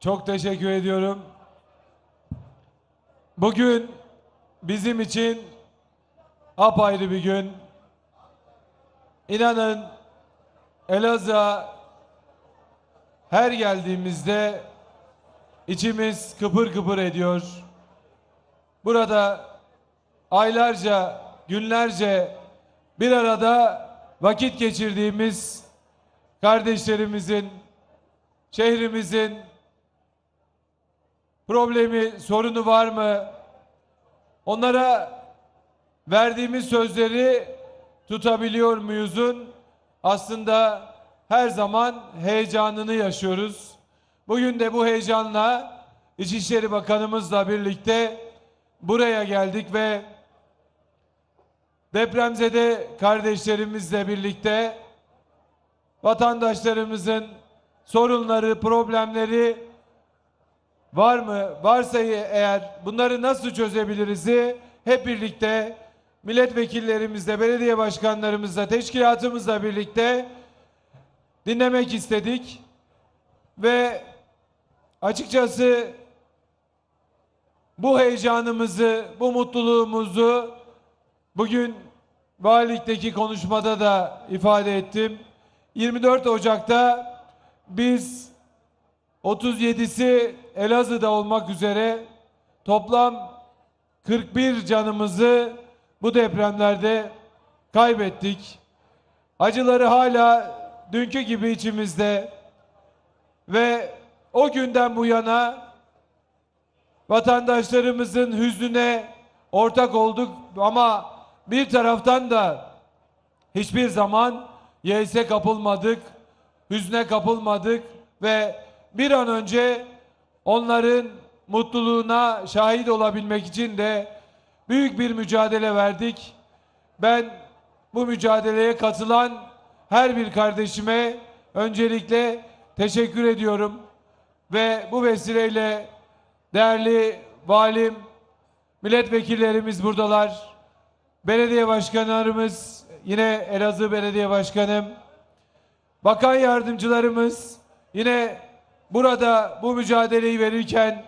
Çok teşekkür ediyorum. Bugün bizim için apayrı bir gün. İnanın Elazığ'a her geldiğimizde içimiz kıpır kıpır ediyor. Burada aylarca, günlerce bir arada vakit geçirdiğimiz kardeşlerimizin, şehrimizin problemi, sorunu var mı? Onlara verdiğimiz sözleri tutabiliyor muyuzun? Aslında her zaman heyecanını yaşıyoruz. Bugün de bu heyecanla İçişleri Bakanımızla birlikte buraya geldik ve depremzede kardeşlerimizle birlikte vatandaşlarımızın sorunları, problemleri var mı? Varsa eğer bunları nasıl çözebiliriz'i hep birlikte milletvekillerimizle, belediye başkanlarımızla, teşkilatımızla birlikte dinlemek istedik. Ve açıkçası bu heyecanımızı, bu mutluluğumuzu bugün valilikteki konuşmada da ifade ettim. 24 Ocak'ta biz 37'si Elazığ'da olmak üzere toplam 41 canımızı bu depremlerde kaybettik. Acıları hala dünkü gibi içimizde ve o günden bu yana vatandaşlarımızın hüznüne ortak olduk ama bir taraftan da hiçbir zaman yeise kapılmadık, hüzne kapılmadık ve bir an önce onların mutluluğuna şahit olabilmek için de büyük bir mücadele verdik. Ben bu mücadeleye katılan her bir kardeşime öncelikle teşekkür ediyorum. Ve bu vesileyle değerli valim, milletvekillerimiz buradalar. Belediye başkanlarımız, yine Elazığ Belediye Başkanım, bakan yardımcılarımız, yine burada bu mücadeleyi verirken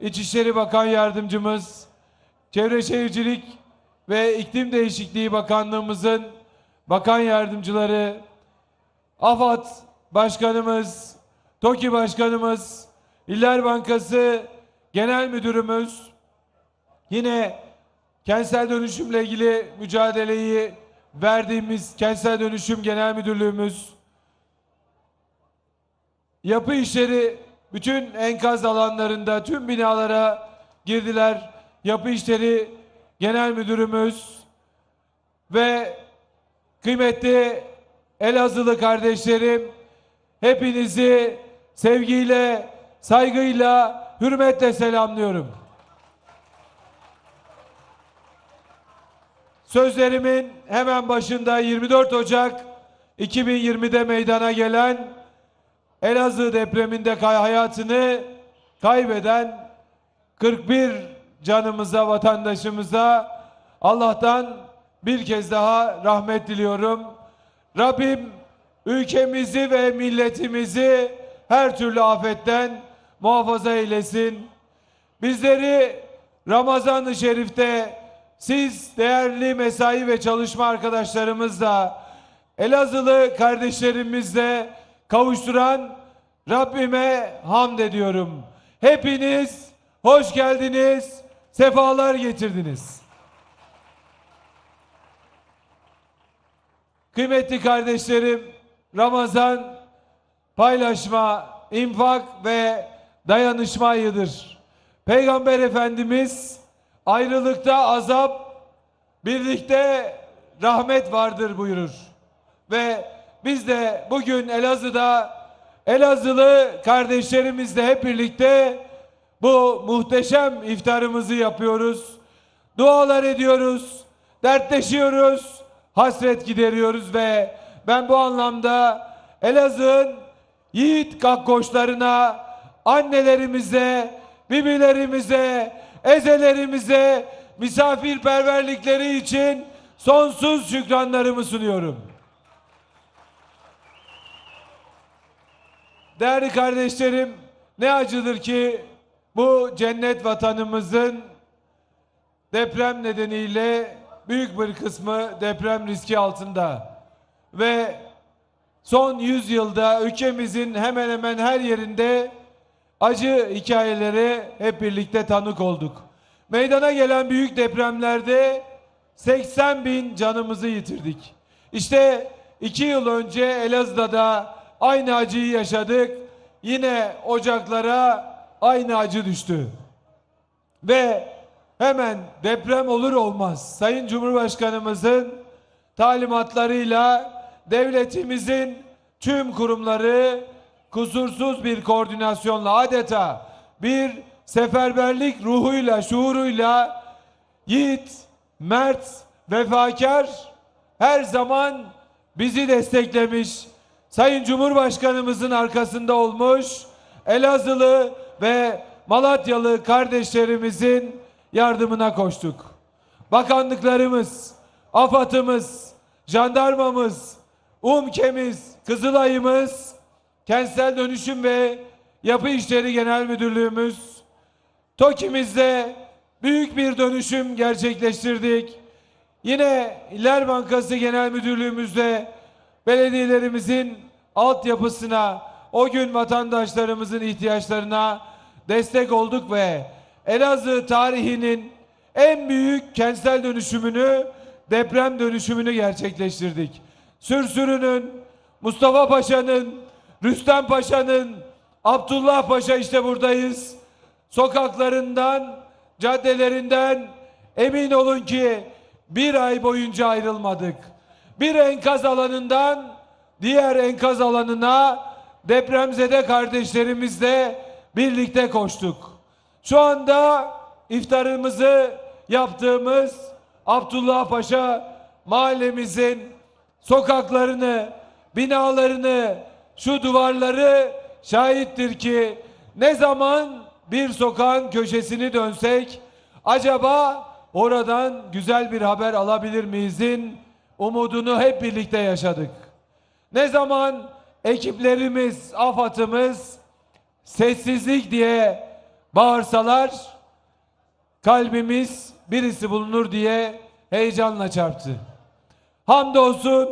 İçişleri Bakan Yardımcımız, Çevre Şehircilik ve İklim Değişikliği Bakanlığımızın bakan yardımcıları, AFAD Başkanımız, TOKİ Başkanımız, İller Bankası Genel Müdürümüz, yine kentsel dönüşümle ilgili mücadeleyi verdiğimiz Kentsel Dönüşüm Genel Müdürlüğümüz, yapı işleri bütün enkaz alanlarında tüm binalara girdiler. Yapı işleri genel müdürümüz ve kıymetli Elazığlı kardeşlerim hepinizi sevgiyle, saygıyla, hürmetle selamlıyorum. Sözlerimin hemen başında 24 Ocak 2020'de meydana gelen Elazığ depreminde hayatını kaybeden 41 canımıza, vatandaşımıza Allah'tan bir kez daha rahmet diliyorum. Rabbim ülkemizi ve milletimizi her türlü afetten muhafaza eylesin. Bizleri Ramazan-ı Şerif'te siz değerli mesai ve çalışma arkadaşlarımızla Elazığlı kardeşlerimizle kavuşturan Rabbime hamd ediyorum. Hepiniz hoş geldiniz, sefalar getirdiniz. Kıymetli kardeşlerim, Ramazan paylaşma, infak ve dayanışma ayıdır. Peygamber Efendimiz ayrılıkta azap, birlikte rahmet vardır buyurur. Ve biz de bugün Elazığ'da Elazığlı kardeşlerimizle hep birlikte bu muhteşem iftarımızı yapıyoruz. Dualar ediyoruz, dertleşiyoruz, hasret gideriyoruz ve ben bu anlamda Elazığ'ın yiğit kakkoşlarına, annelerimize, bibilerimize, ezelerimize misafirperverlikleri için sonsuz şükranlarımı sunuyorum. Değerli kardeşlerim, Ne acıdır ki bu cennet vatanımızın deprem nedeniyle büyük bir kısmı deprem riski altında. Ve son 100 yılda ülkemizin hemen hemen her yerinde acı hikayelere hep birlikte tanık olduk. Meydana gelen büyük depremlerde 80 bin canımızı yitirdik. İşte iki yıl önce Elazığ'da da aynı acıyı yaşadık. Yine ocaklara aynı acı düştü. Ve hemen deprem olur olmaz Sayın Cumhurbaşkanımızın talimatlarıyla devletimizin tüm kurumları kusursuz bir koordinasyonla adeta bir seferberlik ruhuyla, şuuruyla yiğit, mert, vefakar her zaman bizi desteklemiş. Sayın Cumhurbaşkanımızın arkasında olmuş. Elazığlı ve Malatyalı kardeşlerimizin yardımına koştuk. Bakanlıklarımız, AFAD'ımız, jandarmamız, UMKE'miz, Kızılay'ımız, Kentsel Dönüşüm ve Yapı İşleri Genel Müdürlüğümüz, TOKİ'mizde büyük bir dönüşüm gerçekleştirdik. Yine İller Bankası Genel Müdürlüğümüzde belediyelerimizin altyapısına, o gün vatandaşlarımızın ihtiyaçlarına destek olduk ve Elazığ tarihinin en büyük kentsel dönüşümünü, deprem dönüşümünü gerçekleştirdik. Sürsürü'nün, Mustafa Paşa'nın, Rüstem Paşa'nın, Abdullah Paşa işte buradayız. Sokaklarından, caddelerinden emin olun ki bir ay boyunca ayrılmadık. Bir enkaz alanından diğer enkaz alanına depremzede kardeşlerimizle birlikte koştuk. Şu anda iftarımızı yaptığımız Abdullah Paşa mahallemizin sokaklarını, binalarını, şu duvarları şahittir ki ne zaman bir sokağın köşesini dönsek acaba oradan güzel bir haber alabilir miyizin umudunu hep birlikte yaşadık. Ne zaman ekiplerimiz, afatımız sessizlik diye bağırsalar kalbimiz birisi bulunur diye heyecanla çarptı. Hamdolsun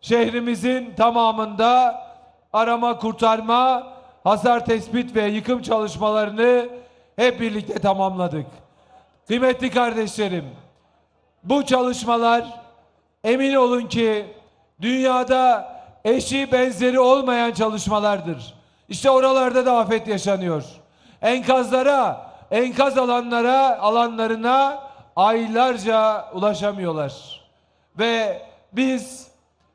şehrimizin tamamında arama kurtarma, hasar tespit ve yıkım çalışmalarını hep birlikte tamamladık. Kıymetli kardeşlerim, bu çalışmalar emin olun ki dünyada eşi benzeri olmayan çalışmalardır. İşte oralarda da afet yaşanıyor. Enkazlara, enkaz alanlara, alanlarına aylarca ulaşamıyorlar. Ve biz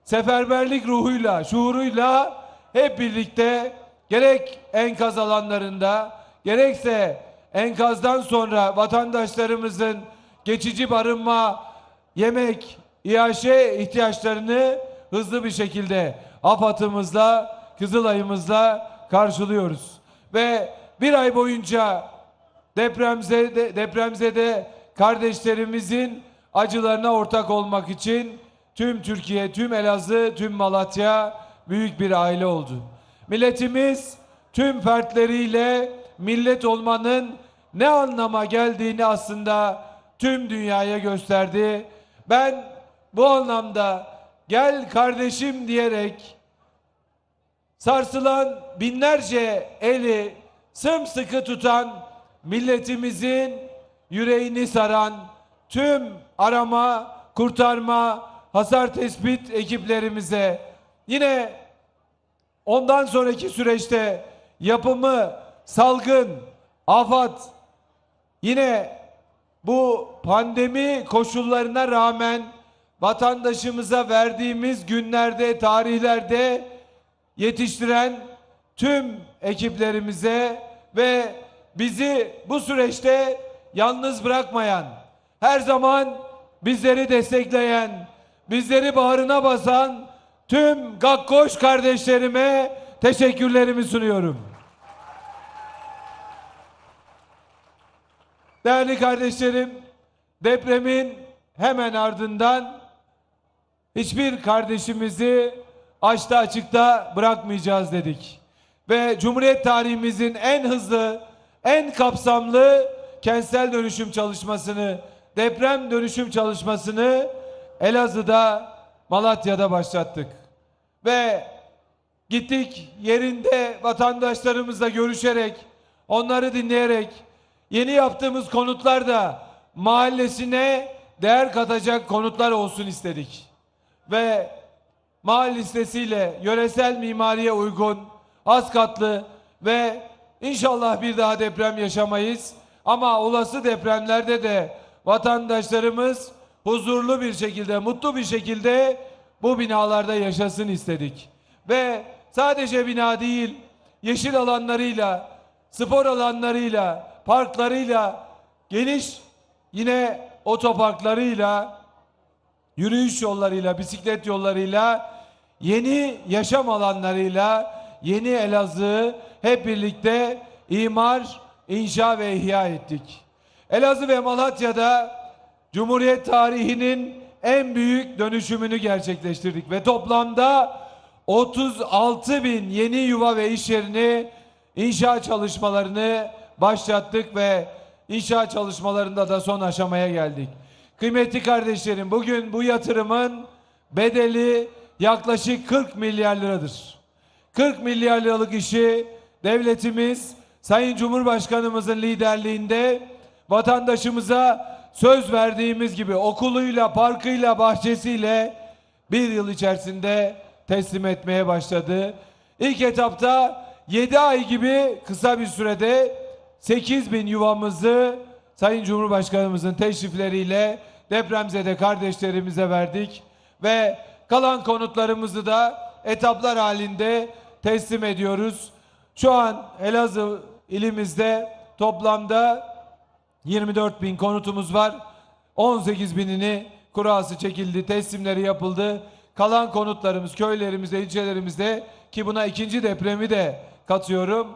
seferberlik ruhuyla, şuuruyla hep birlikte gerek enkaz alanlarında gerekse enkazdan sonra vatandaşlarımızın geçici barınma, yemek, iaşe ihtiyaçlarını hızlı bir şekilde AFAD'ımızla, Kızılay'ımızla karşılıyoruz. Ve bir ay boyunca depremzede, depremzede kardeşlerimizin acılarına ortak olmak için tüm Türkiye, tüm Elazığ, tüm Malatya büyük bir aile oldu. Milletimiz tüm fertleriyle millet olmanın ne anlama geldiğini aslında tüm dünyaya gösterdi. Ben bu anlamda gel kardeşim diyerek sarsılan binlerce eli sımsıkı tutan milletimizin yüreğini saran tüm arama, kurtarma, hasar tespit ekiplerimize yine ondan sonraki süreçte yapımı, salgın, afat yine bu pandemi koşullarına rağmen vatandaşımıza verdiğimiz günlerde, tarihlerde yetiştiren tüm ekiplerimize ve bizi bu süreçte yalnız bırakmayan, her zaman bizleri destekleyen, bizleri bağrına basan tüm Gakkoş kardeşlerime teşekkürlerimi sunuyorum. Değerli kardeşlerim, depremin hemen ardından hiçbir kardeşimizi açta açıkta bırakmayacağız dedik. ve Cumhuriyet tarihimizin en hızlı, en kapsamlı kentsel dönüşüm çalışmasını, deprem dönüşüm çalışmasını Elazığ'da, Malatya'da başlattık. Ve gittik yerinde vatandaşlarımızla görüşerek, onları dinleyerek yeni yaptığımız konutlar da mahallesine değer katacak konutlar olsun istedik. Ve mahal listesiyle yöresel mimariye uygun, az katlı ve inşallah bir daha deprem yaşamayız. Ama olası depremlerde de vatandaşlarımız huzurlu bir şekilde, mutlu bir şekilde bu binalarda yaşasın istedik. Ve sadece bina değil, yeşil alanlarıyla, spor alanlarıyla, parklarıyla, geniş yine otoparklarıyla, yürüyüş yollarıyla, bisiklet yollarıyla, yeni yaşam alanlarıyla, yeni Elazığ'ı hep birlikte imar, inşa ve ihya ettik. Elazığ ve Malatya'da Cumhuriyet tarihinin en büyük dönüşümünü gerçekleştirdik ve toplamda 36 bin yeni yuva ve iş yerini inşa çalışmalarını başlattık ve inşa çalışmalarında da son aşamaya geldik. Kıymetli kardeşlerim bugün bu yatırımın bedeli yaklaşık 40 milyar liradır. 40 milyar liralık işi devletimiz Sayın Cumhurbaşkanımızın liderliğinde vatandaşımıza söz verdiğimiz gibi okuluyla, parkıyla, bahçesiyle bir yıl içerisinde teslim etmeye başladı. İlk etapta 7 ay gibi kısa bir sürede 8 bin yuvamızı Sayın Cumhurbaşkanımızın teşrifleriyle depremzede kardeşlerimize verdik ve kalan konutlarımızı da etaplar halinde teslim ediyoruz. Şu an Elazığ ilimizde toplamda 24 bin konutumuz var. 18 binini kurası çekildi, teslimleri yapıldı. Kalan konutlarımız köylerimizde, ilçelerimizde ki buna ikinci depremi de katıyorum.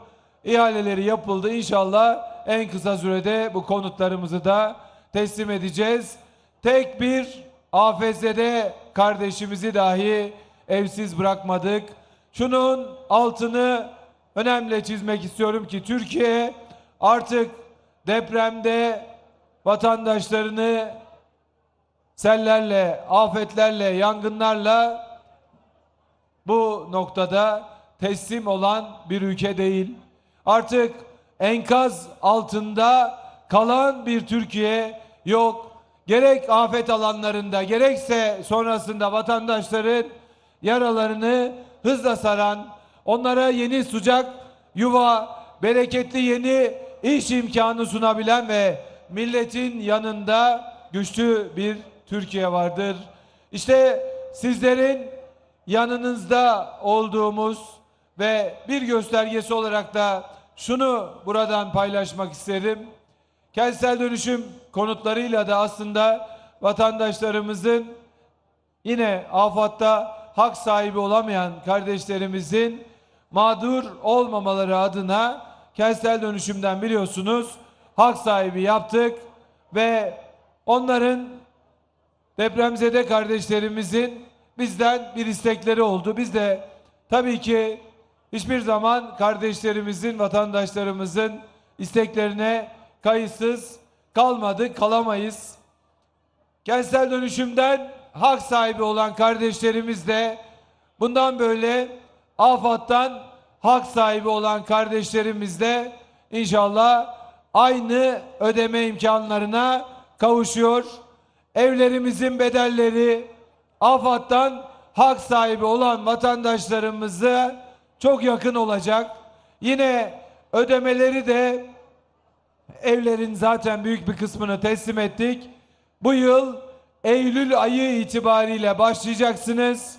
İhaleleri yapıldı. İnşallah en kısa sürede bu konutlarımızı da teslim edeceğiz. Tek bir AFS'de kardeşimizi dahi evsiz bırakmadık. Şunun altını önemli çizmek istiyorum ki Türkiye artık depremde vatandaşlarını sellerle, afetlerle, yangınlarla bu noktada teslim olan bir ülke değil. Artık enkaz altında kalan bir Türkiye yok. Gerek afet alanlarında gerekse sonrasında vatandaşların yaralarını hızla saran, onlara yeni sıcak yuva, bereketli yeni iş imkanı sunabilen ve milletin yanında güçlü bir Türkiye vardır. İşte sizlerin yanınızda olduğumuz ve bir göstergesi olarak da şunu buradan paylaşmak isterim. Kentsel dönüşüm konutlarıyla da aslında vatandaşlarımızın yine afatta hak sahibi olamayan kardeşlerimizin mağdur olmamaları adına kentsel dönüşümden biliyorsunuz hak sahibi yaptık ve onların depremzede kardeşlerimizin bizden bir istekleri oldu. Biz de tabii ki hiçbir zaman kardeşlerimizin, vatandaşlarımızın isteklerine kayıtsız kalmadık, kalamayız. Kentsel dönüşümden hak sahibi olan kardeşlerimiz de bundan böyle AFAD'dan hak sahibi olan kardeşlerimiz de inşallah aynı ödeme imkanlarına kavuşuyor. Evlerimizin bedelleri AFAD'dan hak sahibi olan vatandaşlarımıza çok yakın olacak. Yine ödemeleri de evlerin zaten büyük bir kısmını teslim ettik. Bu yıl Eylül ayı itibariyle başlayacaksınız.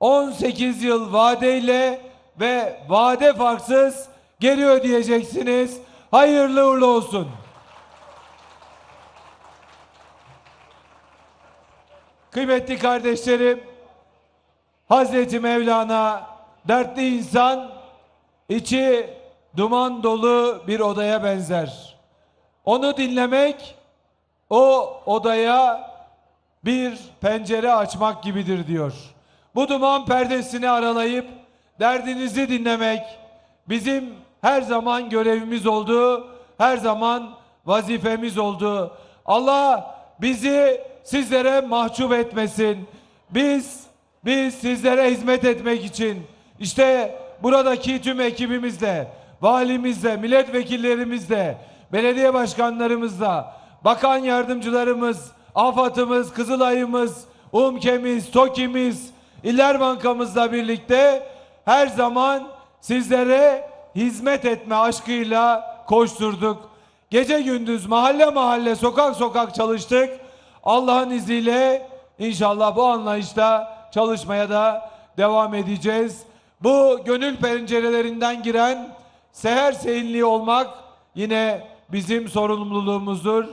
18 yıl vadeyle ve vade farksız geri ödeyeceksiniz. Hayırlı uğurlu olsun. Kıymetli kardeşlerim, Hazreti Mevlana dertli insan içi duman dolu bir odaya benzer. Onu dinlemek o odaya bir pencere açmak gibidir diyor. Bu duman perdesini aralayıp derdinizi dinlemek bizim her zaman görevimiz oldu, her zaman vazifemiz oldu. Allah bizi sizlere mahcup etmesin. Biz biz sizlere hizmet etmek için işte buradaki tüm ekibimizle, valimizle, milletvekillerimizle, belediye başkanlarımızla, bakan yardımcılarımız, AFAD'ımız, Kızılay'ımız, UMKE'miz, TOKİ'miz, İller Bankamızla birlikte her zaman sizlere hizmet etme aşkıyla koşturduk. Gece gündüz mahalle mahalle sokak sokak çalıştık. Allah'ın izniyle inşallah bu anlayışta çalışmaya da devam edeceğiz. Bu gönül pencerelerinden giren seher seyinliği olmak yine bizim sorumluluğumuzdur.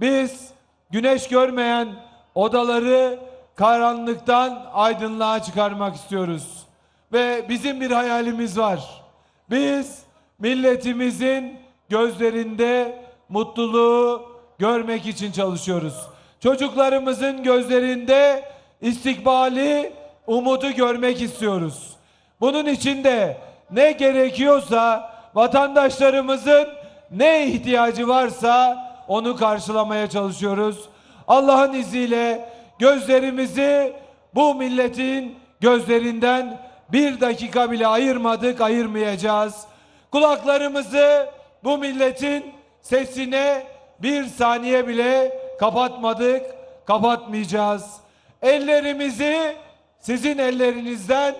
Biz güneş görmeyen odaları karanlıktan aydınlığa çıkarmak istiyoruz. Ve bizim bir hayalimiz var. Biz milletimizin gözlerinde mutluluğu görmek için çalışıyoruz. Çocuklarımızın gözlerinde istikbali, umudu görmek istiyoruz. Bunun için de ne gerekiyorsa vatandaşlarımızın ne ihtiyacı varsa onu karşılamaya çalışıyoruz. Allah'ın izniyle gözlerimizi bu milletin gözlerinden bir dakika bile ayırmadık, ayırmayacağız. Kulaklarımızı bu milletin sesine bir saniye bile kapatmadık, kapatmayacağız. Ellerimizi sizin ellerinizden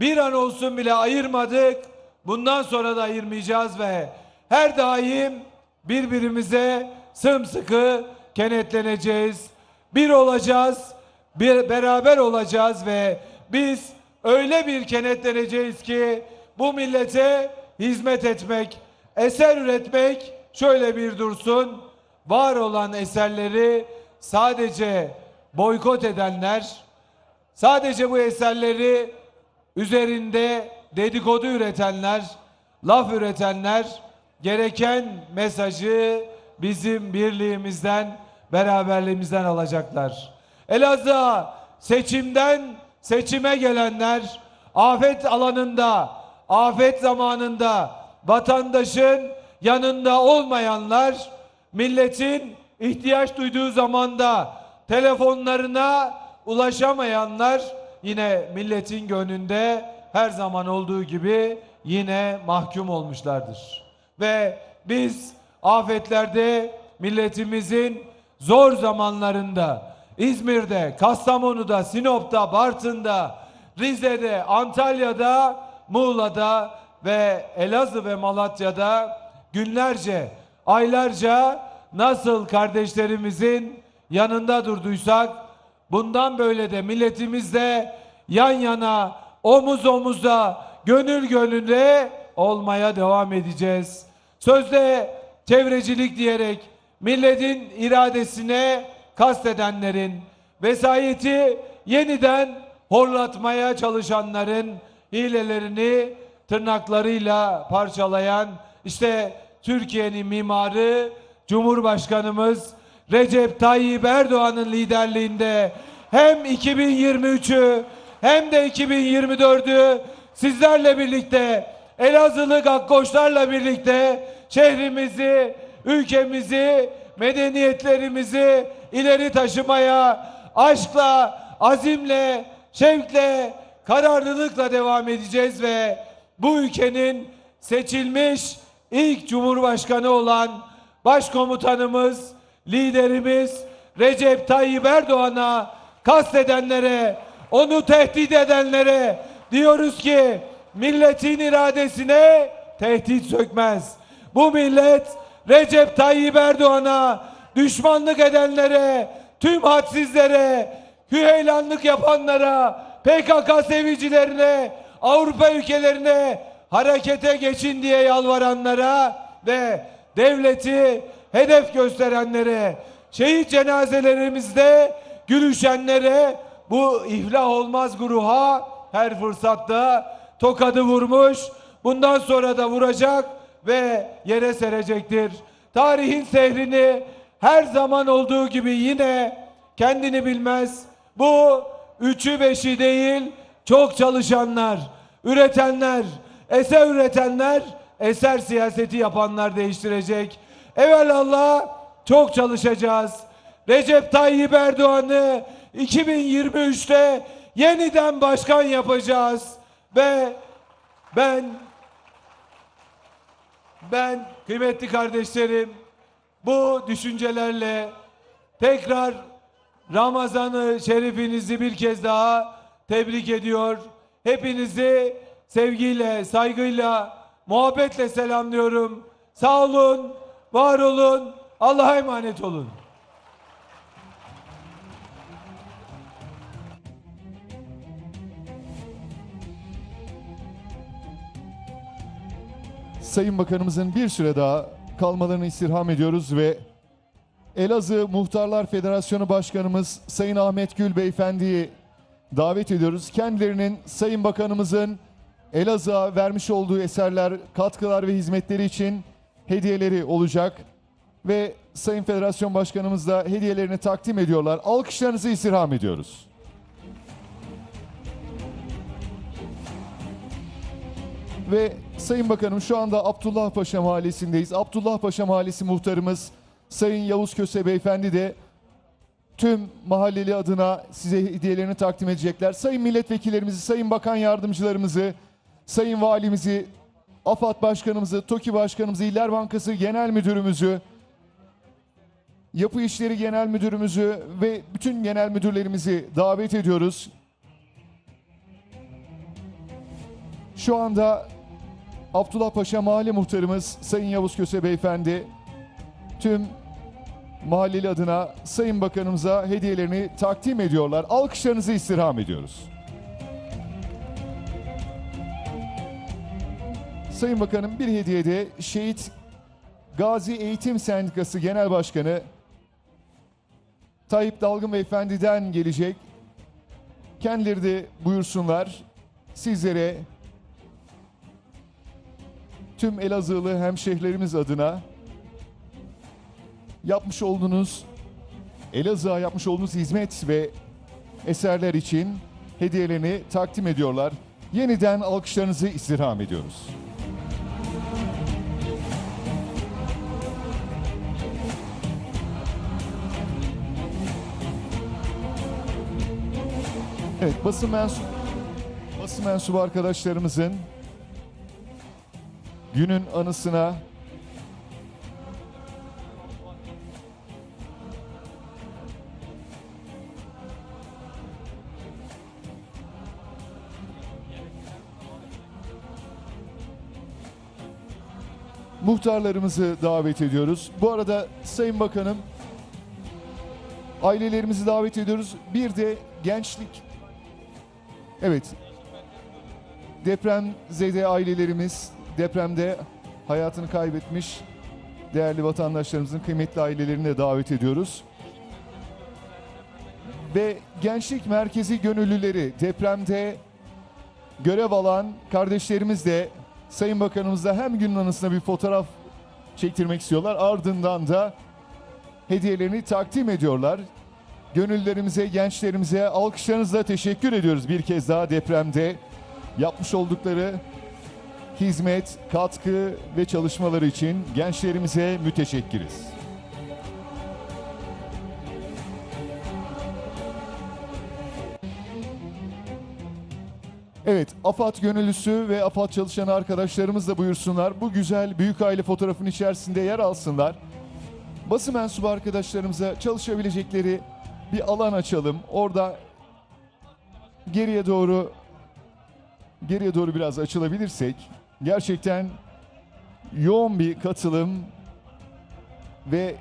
bir an olsun bile ayırmadık. Bundan sonra da ayırmayacağız ve her daim birbirimize sımsıkı kenetleneceğiz. Bir olacağız, bir beraber olacağız ve biz öyle bir kenetleneceğiz ki bu millete hizmet etmek, eser üretmek şöyle bir dursun. Var olan eserleri sadece boykot edenler, sadece bu eserleri üzerinde dedikodu üretenler, laf üretenler gereken mesajı bizim birliğimizden, beraberliğimizden alacaklar. Elazığ'a seçimden seçime gelenler afet alanında, afet zamanında vatandaşın yanında olmayanlar milletin ihtiyaç duyduğu zamanda telefonlarına ulaşamayanlar yine milletin gönlünde her zaman olduğu gibi yine mahkum olmuşlardır. Ve biz afetlerde milletimizin zor zamanlarında İzmir'de, Kastamonu'da, Sinop'ta, Bartın'da, Rize'de, Antalya'da, Muğla'da ve Elazığ ve Malatya'da günlerce, aylarca nasıl kardeşlerimizin yanında durduysak bundan böyle de milletimizle yan yana, omuz omuza, gönül gönüle olmaya devam edeceğiz. Sözde çevrecilik diyerek milletin iradesine kastedenlerin, vesayeti yeniden horlatmaya çalışanların hilelerini tırnaklarıyla parçalayan işte Türkiye'nin mimarı Cumhurbaşkanımız Recep Tayyip Erdoğan'ın liderliğinde hem 2023'ü hem de 2024'ü sizlerle birlikte Elazığlı Gakkoşlarla birlikte şehrimizi, ülkemizi, medeniyetlerimizi ileri taşımaya aşkla, azimle, şevkle, kararlılıkla devam edeceğiz ve bu ülkenin seçilmiş ilk cumhurbaşkanı olan başkomutanımız, liderimiz Recep Tayyip Erdoğan'a kastedenlere, onu tehdit edenlere diyoruz ki milletin iradesine tehdit sökmez. Bu millet Recep Tayyip Erdoğan'a düşmanlık edenlere, tüm hadsizlere, hüheylanlık yapanlara, PKK sevicilerine, Avrupa ülkelerine harekete geçin diye yalvaranlara ve devleti hedef gösterenlere, şehit cenazelerimizde gülüşenlere, bu iflah olmaz güruha her fırsatta tokadı vurmuş, bundan sonra da vuracak ve yere serecektir. Tarihin sehrini her zaman olduğu gibi yine kendini bilmez. Bu üçü beşi değil çok çalışanlar, üretenler, Eser üretenler, eser siyaseti yapanlar değiştirecek. Evelallah çok çalışacağız. Recep Tayyip Erdoğan'ı 2023'te yeniden başkan yapacağız. Ve ben ben kıymetli kardeşlerim bu düşüncelerle tekrar Ramazan'ı şerifinizi bir kez daha tebrik ediyor. Hepinizi sevgiyle, saygıyla, muhabbetle selamlıyorum. Sağ olun, var olun, Allah'a emanet olun. Sayın Bakanımızın bir süre daha kalmalarını istirham ediyoruz ve Elazığ Muhtarlar Federasyonu Başkanımız Sayın Ahmet Gül Beyefendi'yi davet ediyoruz. Kendilerinin Sayın Bakanımızın Elazığ'a vermiş olduğu eserler, katkılar ve hizmetleri için hediyeleri olacak. Ve Sayın Federasyon Başkanımız da hediyelerini takdim ediyorlar. Alkışlarınızı istirham ediyoruz. Ve Sayın Bakanım şu anda Abdullah Paşa Mahallesi'ndeyiz. Abdullah Paşa Mahallesi muhtarımız Sayın Yavuz Köse Beyefendi de tüm mahalleli adına size hediyelerini takdim edecekler. Sayın milletvekillerimizi, sayın bakan yardımcılarımızı, sayın valimizi, AFAD başkanımızı, TOKİ başkanımızı, İller Bankası genel müdürümüzü, Yapı İşleri Genel Müdürümüzü ve bütün genel müdürlerimizi davet ediyoruz. Şu anda Abdullah Paşa Mahalle Muhtarımız Sayın Yavuz Köse Beyefendi tüm mahalleli adına Sayın Bakanımıza hediyelerini takdim ediyorlar. Alkışlarınızı istirham ediyoruz. Sayın Bakanım bir hediye de Şehit Gazi Eğitim Sendikası Genel Başkanı Tayyip Dalgın Beyefendi'den gelecek. Kendileri de buyursunlar. Sizlere tüm Elazığlı hemşehrilerimiz adına yapmış olduğunuz Elazığ'a yapmış olduğunuz hizmet ve eserler için hediyelerini takdim ediyorlar. Yeniden alkışlarınızı istirham ediyoruz. Evet, basın mensup basın mensubu arkadaşlarımızın günün anısına muhtarlarımızı davet ediyoruz. Bu arada Sayın Bakanım ailelerimizi davet ediyoruz. Bir de gençlik Evet. Depremzede ailelerimiz, depremde hayatını kaybetmiş değerli vatandaşlarımızın kıymetli ailelerini de davet ediyoruz. Ve Gençlik Merkezi gönüllüleri depremde görev alan kardeşlerimiz de Sayın Bakanımızla hem günün anısına bir fotoğraf çektirmek istiyorlar. Ardından da hediyelerini takdim ediyorlar. Gönüllerimize, gençlerimize alkışlarınızla teşekkür ediyoruz bir kez daha depremde yapmış oldukları hizmet, katkı ve çalışmaları için gençlerimize müteşekkiriz. Evet, AFAD gönüllüsü ve AFAD çalışan arkadaşlarımız da buyursunlar. Bu güzel büyük aile fotoğrafın içerisinde yer alsınlar. Basın mensubu arkadaşlarımıza çalışabilecekleri bir alan açalım. Orada geriye doğru geriye doğru biraz açılabilirsek gerçekten yoğun bir katılım ve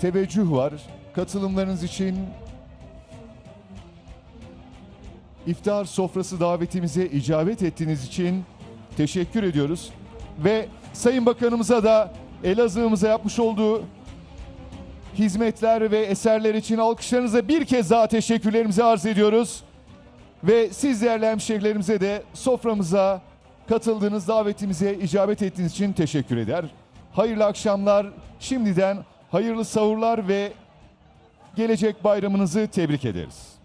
teveccüh var. Katılımlarınız için iftar sofrası davetimize icabet ettiğiniz için teşekkür ediyoruz. Ve Sayın Bakanımıza da Elazığ'ımıza yapmış olduğu hizmetler ve eserler için alkışlarınıza bir kez daha teşekkürlerimizi arz ediyoruz. Ve siz değerli hemşehrilerimize de soframıza katıldığınız davetimize icabet ettiğiniz için teşekkür eder. Hayırlı akşamlar, şimdiden hayırlı sahurlar ve gelecek bayramınızı tebrik ederiz.